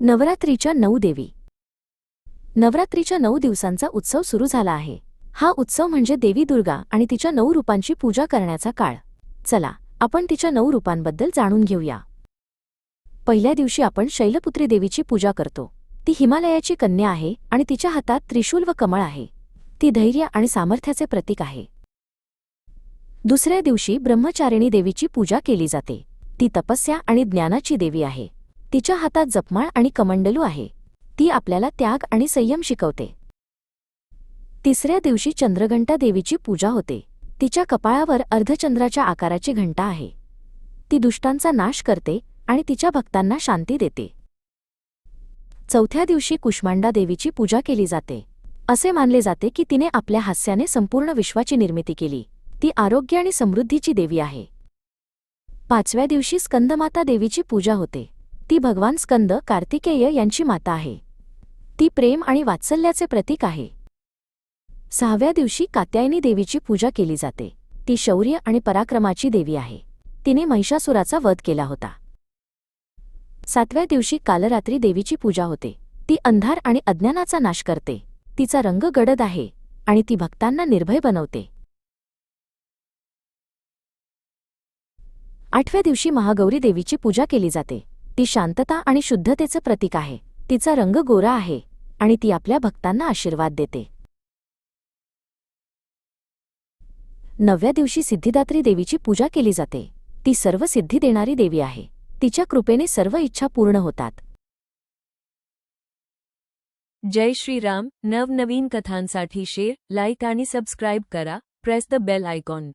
नवरात्रीच्या नऊ देवी. नवरात्रीच्या नऊ दिवसांचा उत्सव सुरू झाला आहे. हा उत्सव म्हणजे देवी दुर्गा आणि तिच्या नऊ रूपांची पूजा करण्याचा काळ. चला आपण तिच्या नऊ रूपांबद्दल जाणून घेऊया. पहिल्या दिवशी आपण शैलपुत्री देवीची पूजा करतो. ती हिमालयाची कन्या आहे आणि तिच्या हातात त्रिशूल व कमळ आहे. ती धैर्य आणि सामर्थ्याचे प्रतीक आहे. दुसऱ्या दिवशी ब्रह्मचारिणी देवीची पूजा केली जाते. ती तपस्या आणि ज्ञानाची देवी आहे. तिच्या हातात जपमाळ आणि कमंडलू आहे. ती आपल्याला त्याग आणि संयम शिकवते. तिसऱ्या दिवशी चंद्रघंटा देवीची पूजा होते. तिच्या कपाळावर अर्धचंद्राच्या आकाराची घंटा आहे. ती दुष्टांचा नाश करते आणि तिच्या भक्तांना शांती देते. चौथ्या दिवशी कुष्मांडा देवीची पूजा केली जाते. असे मानले जाते की तिने आपल्या हास्याने संपूर्ण विश्वाची निर्मिती केली. ती आरोग्य आणि समृद्धीची देवी आहे. पाचव्या दिवशी स्कंदमाता देवीची पूजा होते. ती भगवान स्कंद कार्तिकेय यांची माता आहे. ती प्रेम आणि वात्सल्याचे प्रतीक आहे. सहाव्या दिवशी कात्यायनी देवीची पूजा केली जाते. ती शौर्य आणि पराक्रमाची देवी आहे. तिने महिषासुराचा वध केला होता. सातव्या दिवशी कालरात्री देवीची पूजा होते. ती अंधार आणि अज्ञानाचा नाश करते. तिचा रंग गडद आहे आणि ती भक्तांना निर्भय बनवते. आठव्या दिवशी महागौरी देवीची पूजा केली जाते. ती शांतता आणि शुद्धतेचं प्रतीक आहे. तिचा रंग गोरा आहे आणि ती आपल्या भक्तांना आशीर्वाद देते. नवव्या दिवशी सिद्धिदात्री देवीची पूजा केली जाते. ती सर्व सिद्धी देणारी देवी आहे. तिच्या कृपेने सर्व इच्छा पूर्ण होतात. जय श्रीराम. नवनवीन कथांसाठी शेअर लाईक आणि सबस्क्राईब करा. Press the bell icon